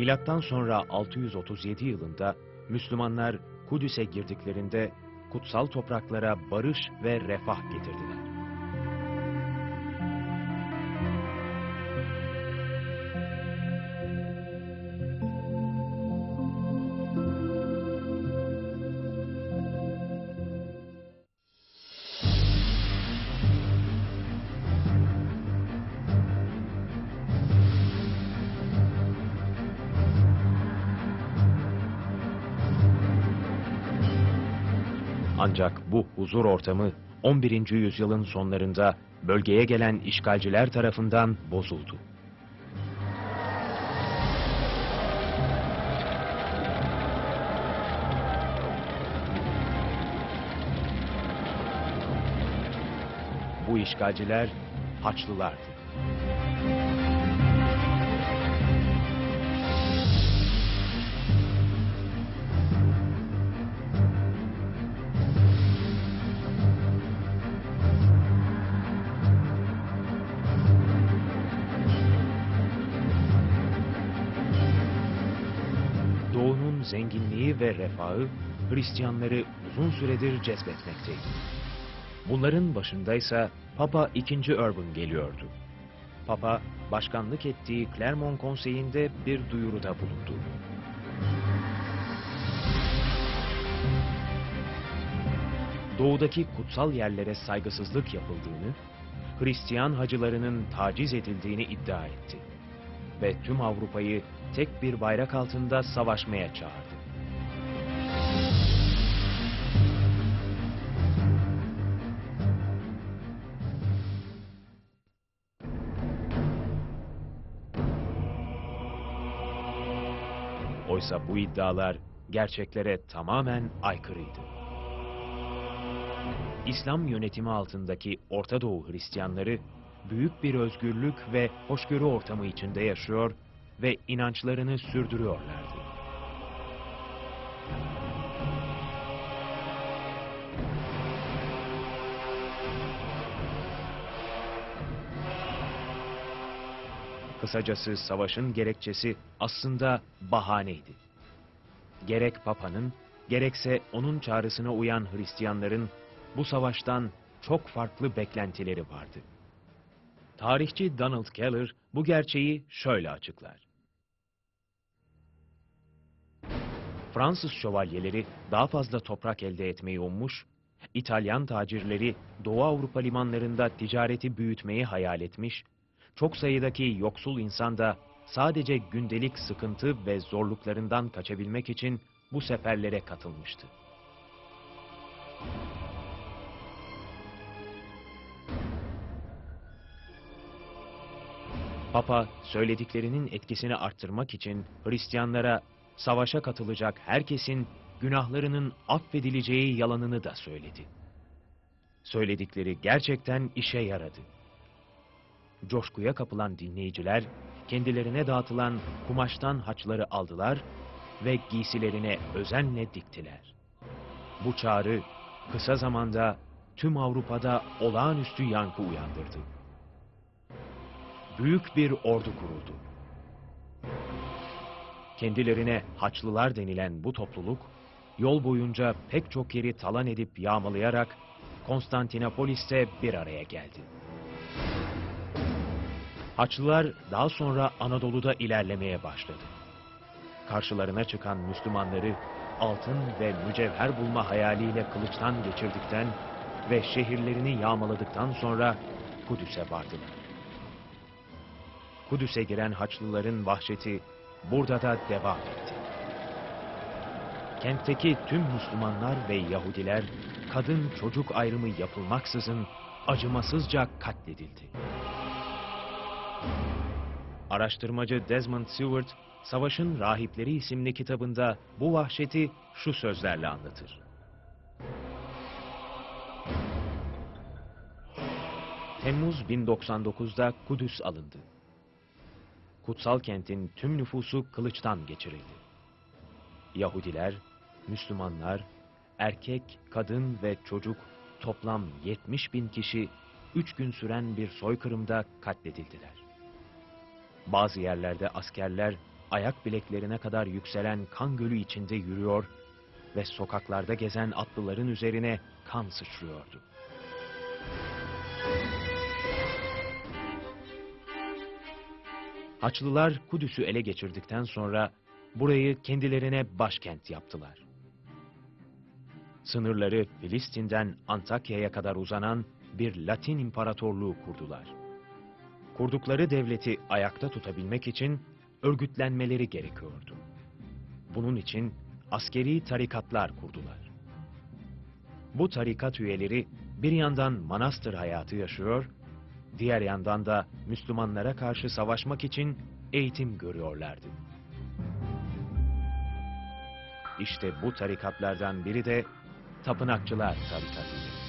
Milattan sonra 637 yılında Müslümanlar Kudüs'e girdiklerinde kutsal topraklara barış ve refah getirdiler. Ancak bu huzur ortamı 11. yüzyılın sonlarında bölgeye gelen işgalciler tarafından bozuldu. Bu işgalciler Haçlılardı. Zenginliği ve refahı Hristiyanları uzun süredir cezbetmekteydi. Bunların başındaysa Papa II. Urban geliyordu. Papa, başkanlık ettiği Clermont Konseyi'nde bir duyuruda bulundu. Doğudaki kutsal yerlere saygısızlık yapıldığını, Hristiyan hacılarının taciz edildiğini iddia etti. Ve tüm Avrupa'yı tek bir bayrak altında savaşmaya çağırdı. Oysa bu iddialar gerçeklere tamamen aykırıydı. İslam yönetimi altındaki Orta Doğu Hristiyanları büyük bir özgürlük ve hoşgörü ortamı içinde yaşıyor ve inançlarını sürdürüyorlardı. Kısacası savaşın gerekçesi aslında bahaneydi. Gerek Papa'nın, gerekse onun çağrısına uyan Hristiyanların bu savaştan çok farklı beklentileri vardı. Tarihçi Donald Keller bu gerçeği şöyle açıklar. Fransız şövalyeleri daha fazla toprak elde etmeyi ummuş, İtalyan tacirleri Doğu Avrupa limanlarında ticareti büyütmeyi hayal etmiş, çok sayıdaki yoksul insan da sadece gündelik sıkıntı ve zorluklarından kaçabilmek için bu seferlere katılmıştı. Papa söylediklerinin etkisini arttırmak için Hristiyanlara savaşa katılacak herkesin günahlarının affedileceği yalanını da söyledi. Söyledikleri gerçekten işe yaradı. Coşkuya kapılan dinleyiciler kendilerine dağıtılan kumaştan haçları aldılar ve giysilerine özenle diktiler. Bu çağrı kısa zamanda tüm Avrupa'da olağanüstü yankı uyandırdı. Büyük bir ordu kuruldu. Kendilerine Haçlılar denilen bu topluluk, yol boyunca pek çok yeri talan edip yağmalayarak Konstantinopolis'te bir araya geldi. Haçlılar daha sonra Anadolu'da ilerlemeye başladı. Karşılarına çıkan Müslümanları altın ve mücevher bulma hayaliyle kılıçtan geçirdikten ve şehirlerini yağmaladıktan sonra Kudüs'e vardılar. Kudüs'e giren Haçlıların vahşeti burada da devam etti. Kentteki tüm Müslümanlar ve Yahudiler kadın çocuk ayrımı yapılmaksızın acımasızca katledildi. Araştırmacı Desmond Stewart, Savaşın Rahipleri isimli kitabında bu vahşeti şu sözlerle anlatır. Temmuz 1099'da Kudüs alındı. Kutsal kentin tüm nüfusu kılıçtan geçirildi. Yahudiler, Müslümanlar, erkek, kadın ve çocuk toplam 70 bin kişi üç gün süren bir soykırımda katledildiler. Bazı yerlerde askerler ayak bileklerine kadar yükselen kan gölü içinde yürüyor ve sokaklarda gezen atlıların üzerine kan sıçrıyordu. Haçlılar Kudüs'ü ele geçirdikten sonra burayı kendilerine başkent yaptılar. Sınırları Filistin'den Antakya'ya kadar uzanan bir Latin imparatorluğu kurdular. Kurdukları devleti ayakta tutabilmek için örgütlenmeleri gerekiyordu. Bunun için askeri tarikatlar kurdular. Bu tarikat üyeleri bir yandan manastır hayatı yaşıyor, diğer yandan da Müslümanlara karşı savaşmak için eğitim görüyorlardı. İşte bu tarikatlardan biri de Tapınakçılar Tarikatı.